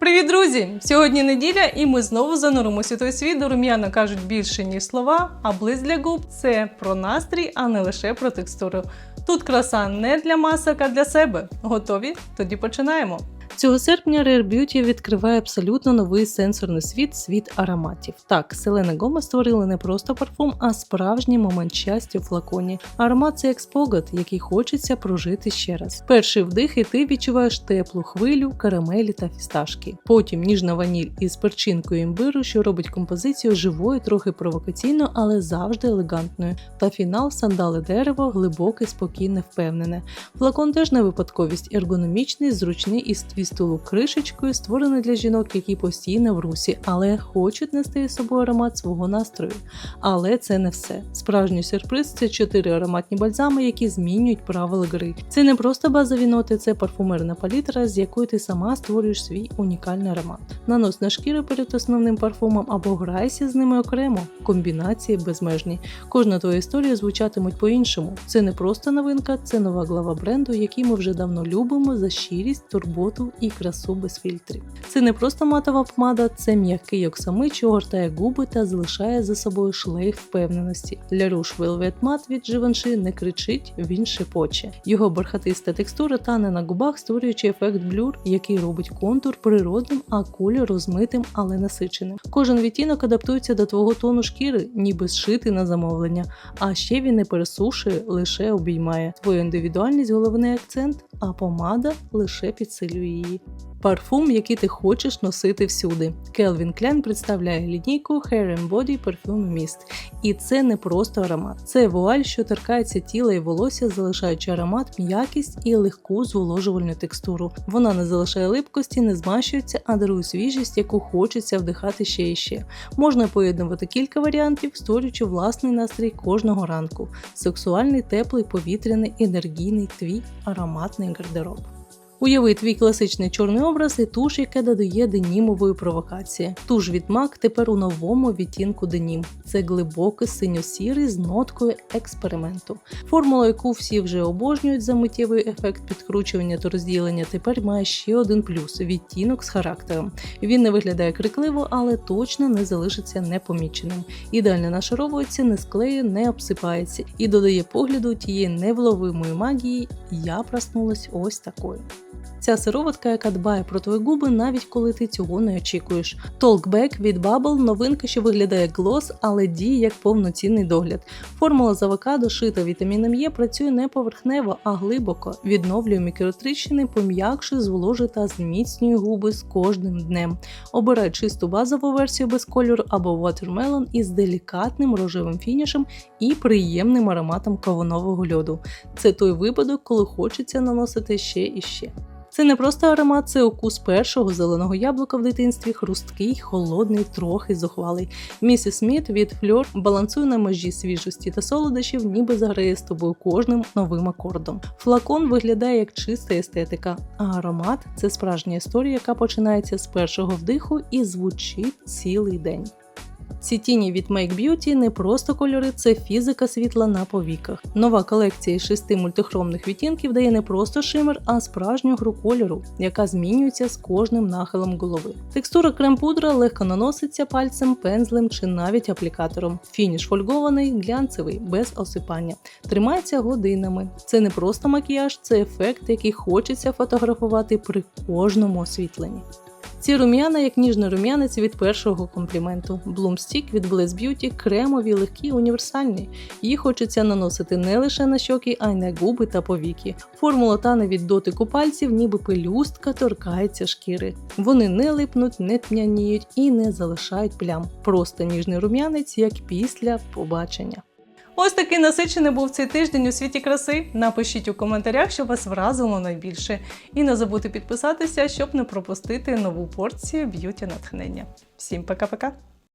Привіт, друзі! Сьогодні неділя, і ми знову зануримося той світ, де рум'яна кажуть більше, ніж слова, а близь для губ це про настрій, а не лише про текстуру. Тут краса не для масок, а для себе. Готові? Тоді починаємо. Цього серпня Rare Beauty відкриває абсолютно новий сенсорний світ світ ароматів. Так, Селена Гома створили не просто парфум, а справжній момент щастя у флаконі. Аромат це як спогад, який хочеться прожити ще раз. Перший вдих, і ти відчуваєш теплу хвилю, карамелі та фісташки. Потім ніжна ваніль із перчинкою імбиру, що робить композицію живою, трохи провокаційною, але завжди елегантною. Та фінал сандали дерево, глибоке, спокійне, впевнене. Флакон теж не випадковість, ергономічний, зручний із твістулу кришечкою, створений для жінок, які постійно в русі, але хочуть нести з собою аромат свого настрою. Але це не все. Справжній сюрприз це чотири ароматні бальзами, які змінюють правила гри. Це не просто базові ноти, це парфумерна палітра, з якою ти сама створюєш свій унікальний аромат. Нанос на шкіру перед основним парфумом або грайся з ними окремо. Комбінації безмежні. Кожна твоя історія звучатимуть по-іншому. Це не просто новинка, це нова глава бренду, який ми вже давно любимо за щирість, турботу і красу без фільтрів. Це не просто матова помада, це м'який оксамит, що огортає губи та залишає за собою шлейф впевненості. Для руш Velvet Matte від Givenchy не кричить, він шепоче. Його бархатиста текстура тане на губах, створюючи ефект блюр, який робить контур природним, а колір розмитим, але насиченим. Кожен відтінок адаптується до твого тону шкіри, ніби зшитий на замовлення. А ще він не пересушує, лише обіймає. Твою індивідуальність головний акцент, а помада лише підсилює її. Парфум, який ти хочеш носити всюди. Calvin Klein представляє лінійку Hair and Body Perfume Mist. І це не просто аромат. Це вуаль, що торкається тіла і волосся, залишаючи аромат, м'якість і легку зволожувальну текстуру. Вона не залишає липкості, не змащується, а дарує свіжість, яку хочеться вдихати ще і ще. Можна поєднувати кілька варіантів, створюючи власний настрій кожного ранку. Сексуальний, теплий, повітряний, енергійний твій ароматний гардероб. Уяви твій класичний чорний образ і туш, яке додає денімової провокації. Туш від MAC тепер у новому відтінку денім. Це глибокий синьо-сірий з ноткою експерименту. Формула, яку всі вже обожнюють за миттєвий ефект підкручування та розділення, тепер має ще один плюс відтінок з характером. Він не виглядає крикливо, але точно не залишиться непоміченим. Ідеально нашаровується, не склеє, не обсипається і додає погляду тієї невловимої магії. Я проснулась ось такою. Ця сироватка, яка дбає про твої губи, навіть коли ти цього не очікуєш. Talkback від Bubble – новинка, що виглядає як глос, але діє як повноцінний догляд. Формула з авокадо, шита вітаміном Е, працює не поверхнево, а глибоко. Відновлює мікротріщини, пом'якшує, зволожує та зміцнює губи з кожним днем. Обирай чисту базову версію без кольору або Watermelon із делікатним рожевим фінішем і приємним ароматом кавунового льоду. Це той випадок, коли хочеться наносити ще і ще. Це не просто аромат, це укус першого зеленого яблука в дитинстві, хрусткий, холодний, трохи зухвалий. Місіс Сміт від фльор балансує на межі свіжості та солодощів, ніби заграє з тобою кожним новим акордом. Флакон виглядає як чиста естетика, а аромат це справжня історія, яка починається з першого вдиху і звучить цілий день. Ці тіні від Make Beauty не просто кольори, це фізика світла на повіках. Нова колекція із шести мультихромних відтінків дає не просто шимер, а справжню гру кольору, яка змінюється з кожним нахилом голови. Текстура крем-пудра легко наноситься пальцем, пензлем чи навіть аплікатором. Фініш фольгований, глянцевий, без осипання. Тримається годинами. Це не просто макіяж, це ефект, який хочеться фотографувати при кожному освітленні. Ці рум'яна, як ніжний рум'янець від першого компліменту. Stick від Bless Beauty кремові, легкі, універсальні. Їх хочеться наносити не лише на щоки, а й на губи та повіки. Формула тане від дотику пальців, ніби пелюстка торкається шкіри. Вони не липнуть, не тмяніють і не залишають плям. Просто ніжний рум'янець, як після побачення. Ось такий насичений був цей тиждень у світі краси. Напишіть у коментарях, що вас вразило найбільше. І не забудьте підписатися, щоб не пропустити нову порцію б'юті натхнення. Всім пока-пока!